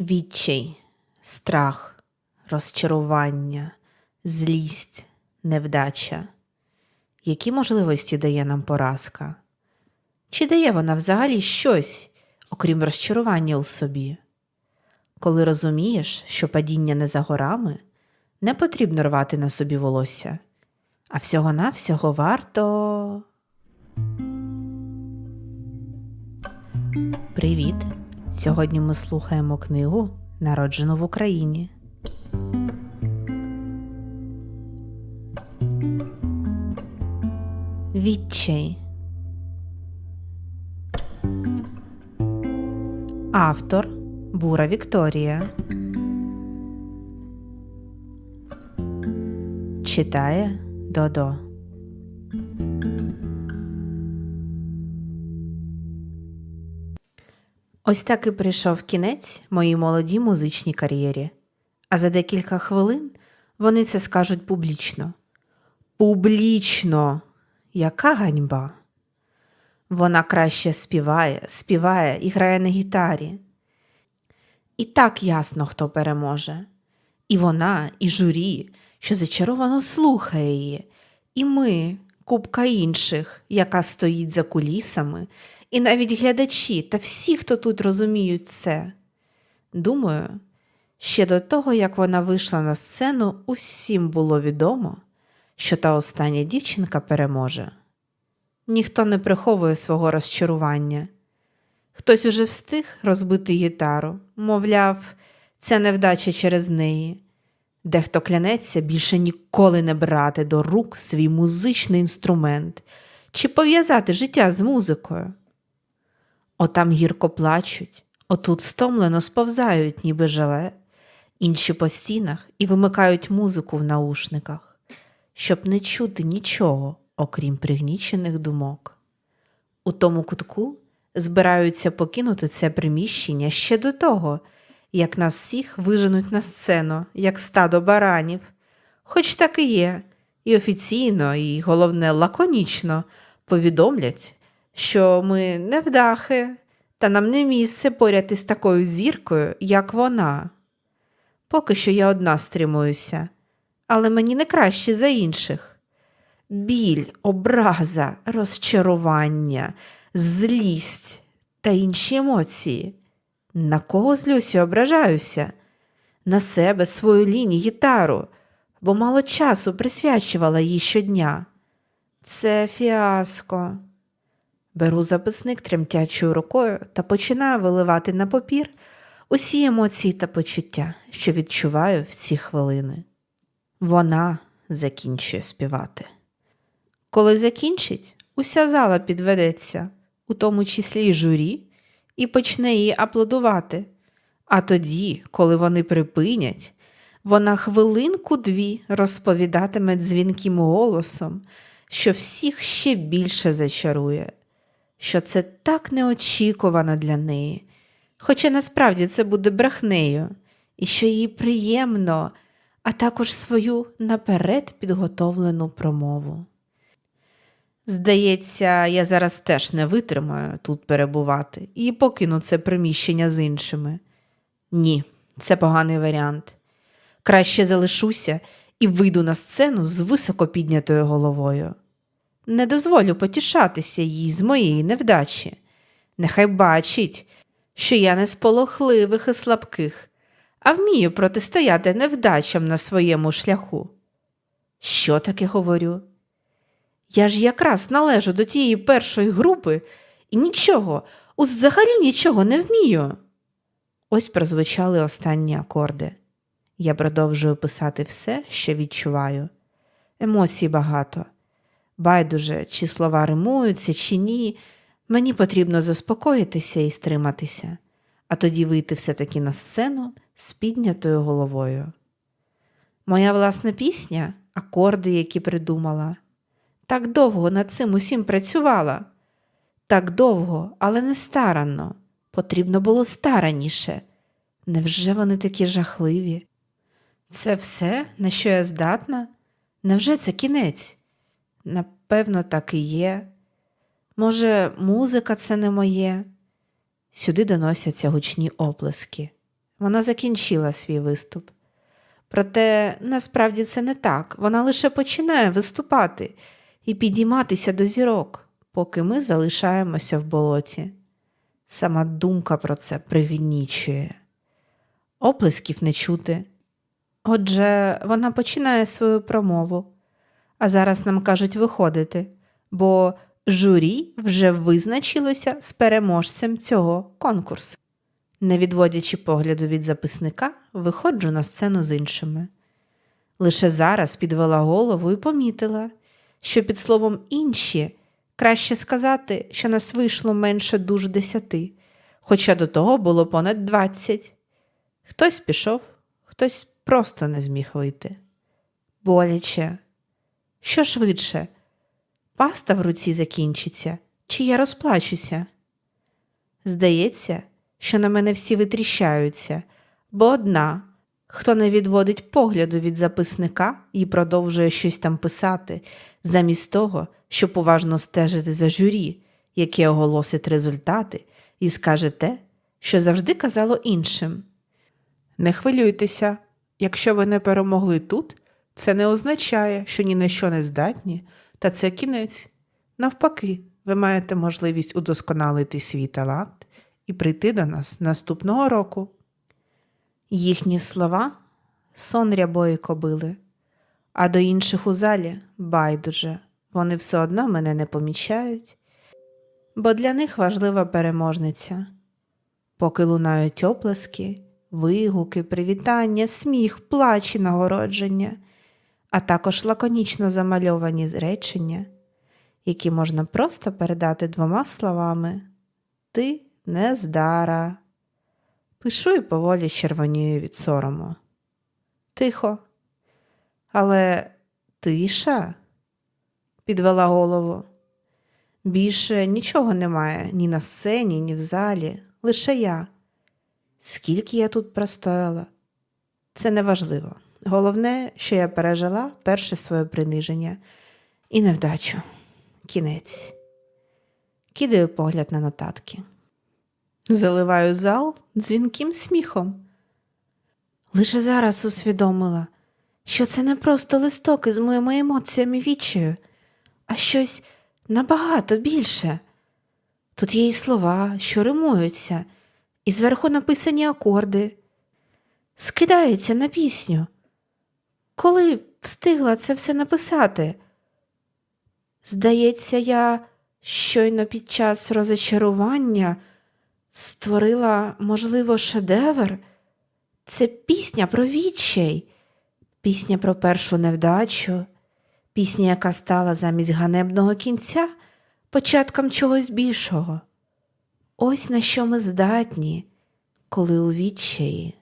Відчай, страх, розчарування, злість, невдача. Які можливості дає нам поразка? Чи дає вона взагалі щось, окрім розчарування у собі? Коли розумієш, що падіння не за горами, не потрібно рвати на собі волосся, а всього-навсього варто. Привіт! Сьогодні ми слухаємо книгу Народжену в Україні. Відчай. Автор Бура Вікторія. Читає Додо. Ось так і прийшов кінець моїй молодій музичній кар'єрі. А за декілька хвилин вони це скажуть публічно. Публічно! Яка ганьба! Вона краще співає, співає і грає на гітарі. І так ясно, хто переможе. І вона, і журі, що зачаровано слухає її, і ми, купка інших, яка стоїть за кулісами, і навіть глядачі та всі, хто тут розуміють це. Думаю, ще до того, як вона вийшла на сцену, усім було відомо, що та остання дівчинка переможе. Ніхто не приховує свого розчарування. Хтось уже встиг розбити гітару, мовляв, це невдача через неї. Дехто клянеться більше ніколи не брати до рук свій музичний інструмент чи пов'язати життя з музикою. Отам гірко плачуть, отут стомлено сповзають, ніби желе, інші по стінах і вимикають музику в наушниках, щоб не чути нічого, окрім пригнічених думок. У тому кутку збираються покинути це приміщення ще до того, як нас всіх виженуть на сцену, як стадо баранів. Хоч так і є, і офіційно, і головне, лаконічно повідомлять, що ми невдахи, та нам не місце поряд із такою зіркою, як вона. Поки що я одна стримуюся, але мені не краще за інших. Біль, образа, розчарування, злість та інші емоції. На кого злюся ображаюся? На себе, свою лінію, гітару, бо мало часу присвячувала їй щодня. Це фіаско. Беру записник тремтячою рукою та починаю виливати на папір усі емоції та почуття, що відчуваю в ці хвилини. Вона закінчує співати. Коли закінчить, уся зала підведеться, у тому числі й журі, і почне їй аплодувати. А тоді, коли вони припинять, вона хвилинку-дві розповідатиме дзвінким голосом, що всіх ще більше зачарує, що це так неочікувано для неї, хоча насправді це буде брехнею, і що їй приємно, а також свою наперед підготовлену промову. Здається, я зараз теж не витримаю тут перебувати і покину це приміщення з іншими. Ні, це поганий варіант. Краще залишуся і вийду на сцену з високо піднятою головою. Не дозволю потішатися їй з моєї невдачі. Нехай бачить, що я не з полохливих і слабких, а вмію протистояти невдачам на своєму шляху. Що таке говорю? Я ж якраз належу до тієї першої групи і нічого, взагалі нічого не вмію. Ось прозвучали останні акорди. Я продовжую писати все, що відчуваю. Емоцій багато. Байдуже, чи слова римуються, чи ні. Мені потрібно заспокоїтися і стриматися, а тоді вийти все-таки на сцену з піднятою головою. Моя власна пісня, акорди, які придумала. Так довго над цим усім працювала. Так довго, але не старанно. Потрібно було старанніше. Невже вони такі жахливі? Це все, на що я здатна? Невже це кінець? Напевно, так і є. Може, музика це не моє? Сюди доносяться гучні оплески. вона закінчила свій виступ. Проте насправді це не так. Вона лише починає виступати і підійматися до зірок, поки ми залишаємося в болоті. Сама думка про це пригнічує. Оплесків не чути. Отже, вона починає свою промову, а зараз нам кажуть виходити, бо журі вже визначилося з переможцем цього конкурсу. Не відводячи погляду від записника, виходжу на сцену з іншими. Лише зараз підвела голову і помітила, що під словом інші краще сказати, що нас вийшло менше душ десяти, хоча до того було понад двадцять. Хтось пішов, хтось просто не зміг вийти. Боляче. Що швидше? Паста в руці закінчиться, чи я розплачуся? Здається, що на мене всі витріщаються, бо одна, хто не відводить погляду від записника і продовжує щось там писати, замість того, щоб уважно стежити за журі, яке оголосить результати і скаже те, що завжди казало іншим. Не хвилюйтеся, якщо ви не перемогли тут, це не означає, що ні на що не здатні, та це кінець. Навпаки, ви маєте можливість удосконалити свій талант і прийти до нас наступного року. Їхні слова сон рябої кобили, а до інших у залі байдуже, вони все одно мене не помічають, бо для них важлива переможниця. Поки лунають оплески, вигуки, привітання, сміх, плач і нагородження, а також лаконічно замальовані речення, які можна просто передати двома словами Ти нездара. Пишу і поволі червонію від сорому. Тихо. Але тиша підвела голову. Більше нічого немає ні на сцені, ні в залі, лише я. Скільки я тут простояла? Це не важливо. Головне, що я пережила перше своє приниження і невдачу. Кінець. Кидаю погляд на нотатки. Заливаю зал дзвінким сміхом. Лише зараз усвідомила, що це не просто листок із моїми емоціями відчаю, а щось набагато більше. Тут є і слова, що римуються, і зверху написані акорди. Скидається на пісню. Коли встигла це все написати? Здається, я щойно під час розочарування створила, можливо, шедевр. Це пісня про відчай, пісня про першу невдачу, пісня, яка стала замість ганебного кінця початком чогось більшого. Ось на що ми здатні, коли у відчаї.